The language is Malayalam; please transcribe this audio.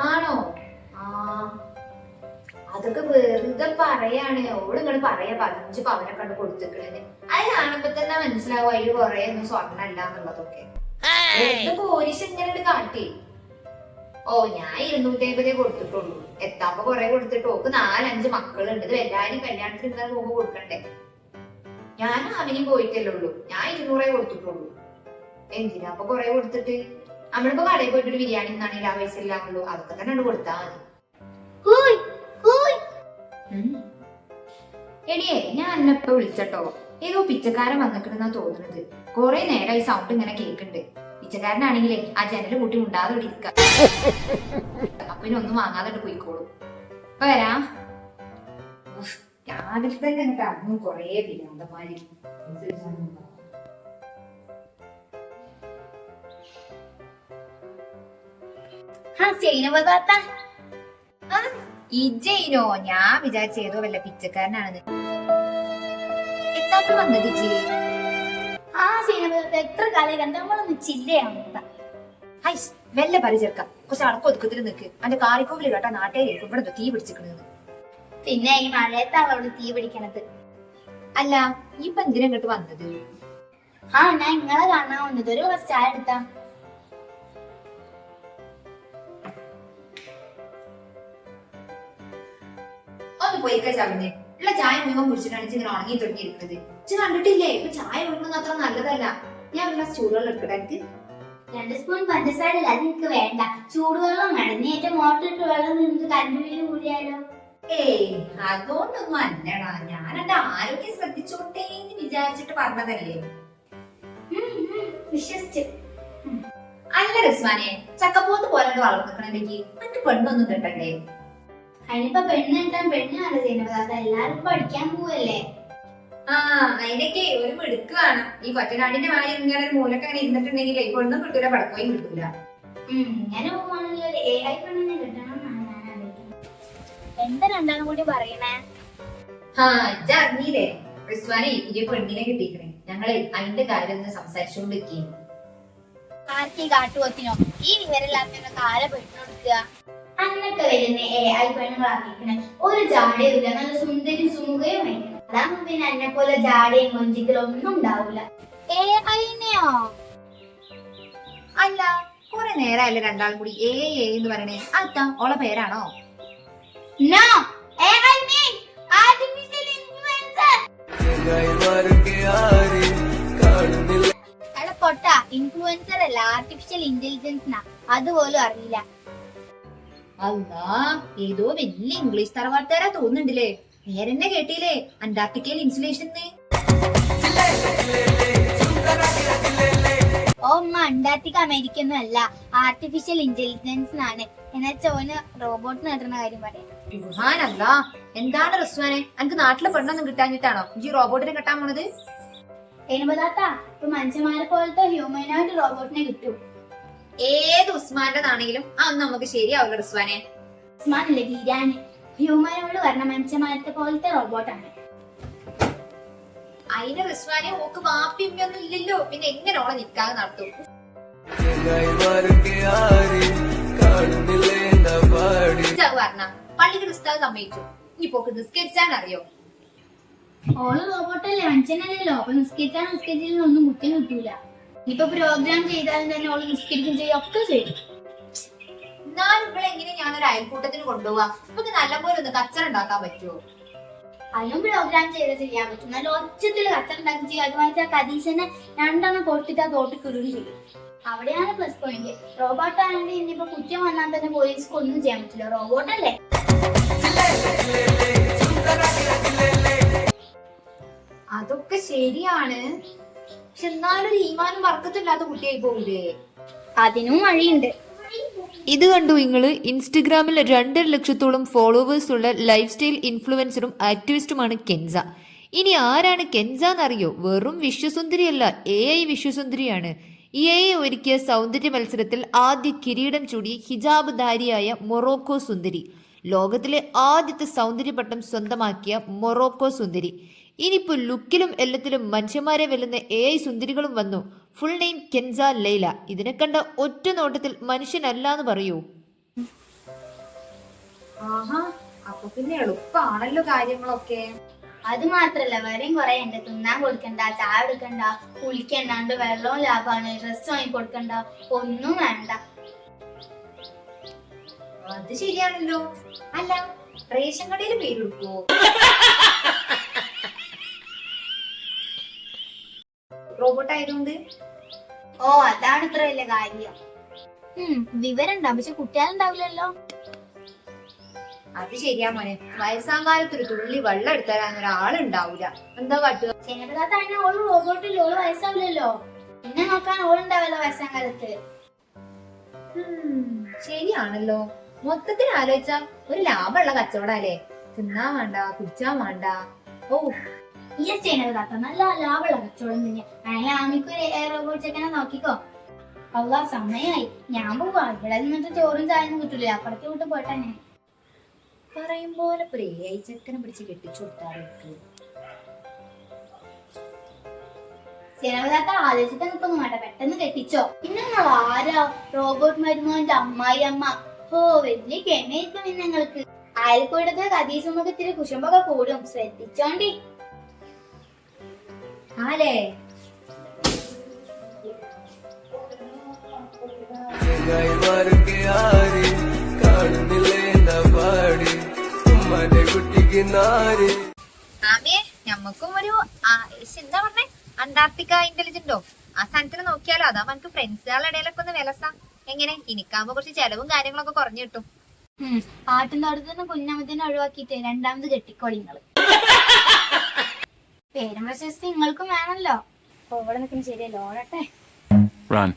ആണോ? ആ. അതൊക്കെ വെറുതെ പറയാണ്. ഓൾ ഇങ്ങോട്ട് പറയാ പതിനഞ്ച് പവനെ കണ്ട് കൊടുത്തിട്ടുള്ളത് അത് കാണുമ്പോ തന്നെ മനസ്സിലാവും അതിൽ കൊറേ ഒന്നും സ്വർണല്ല എന്നുള്ളതൊക്കെ. പോലീസ് ഇങ്ങനെ കാട്ടി. ഓ ഞാൻ ഇരുന്നൂറ്റി അമ്പതേ കൊടുത്തിട്ടുള്ളൂ. എത്താപ്പ കൊറേ കൊടുത്തിട്ട് ഓക്ക് നാലഞ്ച് മക്കളുണ്ട്. ഇത് എല്ലാരും കല്യാണത്തിന് ഇങ്ങനെ പോകുമ്പോ കൊടുക്കണ്ടേ? ഞാനും അവനും പോയിട്ടല്ലേ ഉള്ളൂ. ഞാൻ ഇരുന്നൂറേ കൊടുത്തിട്ടുള്ളൂ. എന്തിനാ അപ്പൊ കൊറേ കൊടുത്തിട്ട്? നമ്മളിപ്പോ കടയിൽ പോയിട്ട് ഒരു ബിരിയാണി തിന്നാണെങ്കിൽ ആ പൈസ ഇല്ലാന്നുള്ളൂ അതൊക്കെ തന്നെ കൊടുത്താ മതി. എടിയെ ഞാൻ എന്നെപ്പോ വിളിച്ചട്ടോ. ഏതോ പിച്ചക്കാരൻ വന്നിട്ടുണ്ടെന്നാ തോന്നുന്നത് കൊറേ ഈ സൗണ്ട് ഇങ്ങനെ കേൾക്കുന്നുണ്ട് പിച്ചക്കാരനാണെങ്കിലേ ആ ജനൽ കൂട്ടി ഉണ്ടാതെ ഇരിക്ക. അപ്പൊ ഇനി ഒന്നും വാങ്ങാതെ പോയിക്കോളൂ. അപ്പൊ വരാ. രാവിലെ തന്നെ എനിക്ക് അറിഞ്ഞു കൊറേ പിരാന്തമാര് ഹാ സൈനബദാത്ത ഇജയിനോ ഞാൻ വിചാരിച്ച ഏതോ വല്ല പിച്ചക്കാരനാണെന്ന്. എത്താപ്പ് വന്നത് ഇജി ആ സിനിമ എത്ര കാലം കണ്ട നമ്മളൊന്ന് ചില്ലയാണ് ഹൈസ് വെല്ല പരിചേർക്ക കുറച്ച് അടക്കം ഒതുക്കത്തിൽ നിൽക്ക് അന്റെ കാറിക്കോവിൽ കേട്ടാ നാട്ടേ ഇവിടെ തീ പിടിച്ചിക്കണെന്ന്. പിന്നെ ഈ മഴയത്താണ് അവിടെ തീ പിടിക്കണത്. അല്ല ഇപ്പൊ എന്തിനാ ഇങ്ങോട്ട് വന്നത്? ആ ഞാൻ ഇങ്ങളെ കാണാൻ വന്നത്. ഒരു ഗ്ലാസ് ചായ എടുത്താ. ഒന്ന് പോയിക്കാ ചവിഞ്ഞ് ഉള്ള ചായ മുഴുവൻ കുടിച്ചിട്ടാണ് ഇങ്ങനെ ഉണങ്ങി തുടങ്ങിയിരിക്കുന്നത്. ഇജ്ജ് കണ്ടിട്ടില്ലേ? ഇപ്പൊ ചായ ഒഴുകുന്നത് അത്ര നല്ലതല്ല. ഞാൻ ഒരു ഗ്ലാസ് ചൂടുവെള്ളം എടുക്കട്ടെ എനിക്ക് രണ്ട് സ്പൂൺ പഞ്ചസാര അത് എനിക്ക് വേണ്ട. ചൂടുവെള്ളം വേണം. നീ ഏറ്റവും മോട്ടറിട്ട് വെള്ളം നിന്ന് ബില്ല് കൂടിയാലോ? ഏയ് അതുകൊണ്ടൊന്നും അല്ലടാ. ഞാൻ എന്റെ ആരോഗ്യം ശ്രദ്ധിച്ചോട്ടെ എന്ന് വിചാരിച്ചിട്ട് പറഞ്ഞതല്ലേ? വിശ്വസിച്ചു. അല്ല റിസ്വാനെ ചക്കപ്പോത്ത് പോലെ വളർത്തുക്കണെങ്കിൽ മറ്റു പെണ്ണൊന്നും കിട്ടണ്ടേ? അതിനിപ്പോ പെണ്ണ് കിട്ടാൻ പെണ്ണ് കണ്ടത് ചെയ്യുന്നത് എല്ലാരും പഠിക്കാൻ പോവല്ലേ? ആ അതിനൊക്കെ ഒരു മിടുക്ക് വേണം. ഈ കൊറ്റനാടിന്റെ വായ ഇങ്ങനെ ഒരു മൂലക്ക് അങ്ങനെ ഇരുന്നിട്ടുണ്ടെങ്കിൽ ഒന്നും കിട്ടൂല പടക്കോയും കിട്ടൂല. ഇങ്ങനെ പോവാണെങ്കിൽ ഒരു എ ഐ പെണ്ണിനെ കിട്ടണം എന്താ രണ്ടാളും കൂടി പറയണേ? ആ ഇജ്ജ അറിഞ്ഞില്ലേ? റിസ്വാനെ പുതിയ പെണ്ണിനെ കിട്ടിക്കണേ. ഞങ്ങളെ അതിന്റെ കാര്യം ഒന്ന് സംസാരിച്ചുകൊണ്ടിരിക്കും ആർക്കി ഈ വിവരമില്ലാത്തതിനൊക്കെ ആരെ പെണ്ണു കൊടുക്കുക? അന്നൊക്കെ വരുന്ന എ ഐ പെണ്ണുകളാക്കിക്കണ ഒരു ജാടയുമില്ല നല്ല സുന്ദരി സുമുഖയും ആയിരിക്കണം. അതാകുമ്പോ പിന്നെ എന്നെ പോലെ ജാടയും കൊഞ്ചിക്കലും ഒന്നും ഉണ്ടാവില്ല എ ഐനെയോ അല്ല കുറെ നേരമല്ലേ രണ്ടാളും കൂടി ഏ ഏ എന്ന് പറയണേ. അതാ ഓളെ പേരാണോ? No A I means artificial influencer അല്ല പൊട്ട ഇൻഫ്ലുവൻസർ അല്ല ആർട്ടിഫിഷ്യൽ ഇന്റലിജൻസ് അതുപോലും അറിയില്ല. അല്ലാ ഏതോ വലിയ ഇംഗ്ലീഷ് തറവാട്ടുകാരാ തോന്നുന്നുണ്ടല്ലേ? നേരെന്നെ കേട്ടില്ലേ? അന്റാർട്ടിക്കയിൽ ഇൻസുലേഷൻ ഓ അന്റാർട്ടിക്ക അന്റാർട്ടിക് അമേരിക്ക ഒന്നും അല്ല. ആർട്ടിഫിഷ്യൽ ഇന്റലിജൻസ് ആണ് എന്നാ ചോന് റോബോട്ട് നേടുന്ന കാര്യം പറയാം. അല്ല എന്താണ് റസ്വാനെ? എനിക്ക് നാട്ടിലെ പെണ്ണൊന്നും കിട്ടാഞ്ഞിട്ടാണോ? ഈ റോബോട്ടിനെ കെട്ടാൻ പോണത്? എൺപതാത്ത ഇപ്പൊ മനുഷ്യന്മാരെ പോലത്തെ ഹ്യൂമനായിട്ട് റോബോട്ടിനെ കിട്ടും. ഏത് ഉസ്മാന്റെതാണെങ്കിലും അതൊന്നും നമുക്ക് ശരിയാവില്ല റിസ്വാനെ. ഉസ്മാൻ അല്ലേ ബിരിയാണി ഹ്യൂമനോട് പറഞ്ഞ മനുഷ്യന്മാരത്തെ പോലത്തെ റോബോട്ടാണ്. അതിന് റിസ്വാനെ ഓക്ക് വാപ്പിയൊന്നും ഇല്ലല്ലോ. പിന്നെ എങ്ങനെ ഓളെ നിൽക്കാതെ നടത്തും? പറഞ്ഞ പള്ളിക്ക് ഉസ്താദ് സമ്മതിച്ചു. ഇനി പോക്ക് നിസ്കരിച്ചാൻ അറിയോ ഓൾ റോബോട്ടല്ലേ മനുഷ്യനല്ലല്ലോ. അപ്പൊ നിസ്കരിച്ചാൽ നിസ്കരിച്ചില്ലെന്നൊന്നും ഒന്നും കുറ്റം കിട്ടൂല. ഇപ്പൊ പ്രോഗ്രാം ചെയ്താലും തന്നെ ഓൾ നിസ്കരിക്കും ചെയ്യും ഒക്കെ ചെയ്യും. എന്നാലും ഇവിടെ എങ്ങനെ ഞാനൊരു അയൽക്കൂട്ടത്തിന് കൊണ്ടുപോവാ? നമുക്ക് നല്ലപോലെ ഒന്ന് കച്ചറ ഉണ്ടാക്കാൻ പറ്റുമോ അതിനും പ്രോഗ്രാം ചെയ്ത് ചെയ്യാൻ പറ്റും. നല്ല ഒച്ചത്തിൽ കച്ചറ ഉണ്ടാക്കി ചെയ്യും. അതുമായിട്ട് ആ കതീശനെ രണ്ടെണ്ണം കൊടുത്തിട്ട് ആ തോട്ടിൽ ചെയ്യും. അവിടെയാണ് പ്ലസ് പോയിന്റ് റോബോട്ട് ആണെങ്കിൽ ഇനിയിപ്പോ കുറ്റം വന്നാൽ തന്നെ പോലീസ്ക്ക് ഒന്നും ചെയ്യാൻ പറ്റില്ല. റോബോട്ട് അല്ലേ? അതൊക്കെ ശരിയാണ്. പക്ഷെ എന്നാലും ഒരു ഈമാനും വർക്കത്തില്ലാത്ത കുട്ടിയായി പോകില്ലേ അതിനും വഴിയുണ്ട്. ഇത് കണ്ടു നിങ്ങൾ ഇൻസ്റ്റഗ്രാമിൽ രണ്ടര ലക്ഷത്തോളം ഫോളോവേഴ്സ് ഉള്ള ലൈഫ് സ്റ്റൈൽ ഇൻഫ്ലുവൻസറും ആക്ടിവിസ്റ്റുമാണ് കെൻസ. ഇനി ആരാണ് കെൻസ എന്നറിയോ വെറും വിശ്വസുന്ദരിയല്ല എ ഐ വിശ്വസുന്ദരിയാണ്. ഇ എ ഐ ഒരുക്കിയ സൗന്ദര്യ മത്സരത്തിൽ ആദ്യ കിരീടം ചൂടി ഹിജാബ് ധാരിയായ മൊറോക്കോ സുന്ദരി. ലോകത്തിലെ ആദ്യത്തെ സൗന്ദര്യപട്ടം സ്വന്തമാക്കിയ മൊറോക്കോ സുന്ദരി. ഇനിയിപ്പോൾ ലുക്കിലും എല്ലാത്തിലും മനുഷ്യന്മാരെ വെല്ലുന്ന എ ഐ സുന്ദരികളും വന്നു. Full name Kenza Layli. ഇതിനെ കണ്ട ഒറ്റ നോട്ടത്തിൽ മനുഷ്യനല്ല എന്ന് പറയൂ. ആഹാ അപ്പൊ പിന്നെ എളുപ്പാണല്ലോ കാര്യങ്ങളൊക്കെ. അത് മാത്രല്ല വേറെയും കുറെ ഉണ്ട്. തിന്നാൻ കൊടുക്കണ്ട ചായ എടുക്കണ്ട കുളിക്കണ്ടാണ്ട് വെള്ളവും ലാഭമാണ്. ഡ്രസ്സ് വാങ്ങി കൊടുക്കണ്ട ഒന്നും വേണ്ട. അത് ശരിയാണല്ലോ. അല്ല റേഷൻ കടയിൽ പേര് കൊടുക്കുവോ? റോബോട്ട് ആയതുകൊണ്ട്? ഓ അതാണ് ഇത്ര വലിയ കാര്യം. വിവരം ഉണ്ടാവും പക്ഷെ കുട്ടികളുണ്ടാവില്ലല്ലോ. അത് ശരിയാ മോനെ. വയസ്സാം കാലത്ത് ഒരു തുള്ളി വെള്ളം എടുത്തരാൻ ഒരാളുണ്ടാവൂല. എന്താ കാട്ടുക? ചെനപ്പതാത്ത ഓൾ ഓൾ റോബോട്ടില്ല. ഓൾ വയസ്സാവില്ലല്ലോ. എന്നെ നോക്കാൻ ഓളുണ്ടാവല്ലോ വയസ്സാം കാലത്ത് ശരിയാണല്ലോ. മൊത്തത്തിൽ ആലോചിച്ച ഒരു ലാഭമുള്ള കച്ചവടല്ലേ തിന്നാൻ വേണ്ട കുടിച്ചാൻ വേണ്ട. ഓ. ഈ ചെനപ്പതാത്ത നല്ല ലാഭമുള്ള കച്ചവടം തന്നെ. അങ്ങനെ ആമിക്കൊരു റോബോട്ട് ചെക്കനെ നോക്കിക്കോ. അല്ല സമയായി. ഞാൻ പോവാ. ഇവിടെ നിന്നിട്ട് ചോറും ചായയൊന്നും കിട്ടില്ല അപ്പുറത്തെ വീട്ടിൽ പോയിട്ടെ ഞാൻ. പറയും പോലെ പ്രിയ ചെക്കനെ പിടിച്ച് കെട്ടിച്ചു കൊടുത്താറുണ്ട് ചെലവിലാത്ത ആലോചിക്കാൻ നിൽക്കൊന്നും വേണ്ട. പെട്ടെന്ന് കെട്ടിച്ചോ. പിന്നെ നിങ്ങൾ ആരാ റോബോട്ട് മരുമോന്റെ അമ്മായി അമ്മ. ഓ വലിയ ഇന്ന് നിങ്ങൾക്ക് അയൽക്കൂടത്തെ ഇത്തിരി കുശുമ്പൊക്കെ കൂടും. ശ്രദ്ധിച്ചോണ്ടി. ആലേ. ഞമ്മക്കും ഒരു എന്താ പറഞ്ഞേ? അന്റാർട്ടിക്ക ഇന്റലിജന്റോ ആ സ്ഥാനത്തിന് നോക്കിയാലോ? അതാ നമുക്ക് ഫ്രണ്ട്സുകളുടെ ഇടയിലൊക്കെ ഒന്ന് വിലസ. എങ്ങനെ? ഇനിക്കാവുമ്പോ കുറച്ച് ചെലവും കാര്യങ്ങളൊക്കെ കുറഞ്ഞു കിട്ടും. ആട്ടിൻ തോട്ടത്തിന് കുഞ്ഞമ്മത്തിനെ ഒഴിവാക്കിയിട്ട് രണ്ടാമത് കെട്ടിക്കോളി നിങ്ങൾ പേരും പ്രശസ്തി നിങ്ങൾക്കും വേണല്ലോ. ഓടെ നിൽക്കുന്ന. ശരിയല്ലോ? ഓടട്ടെ Run.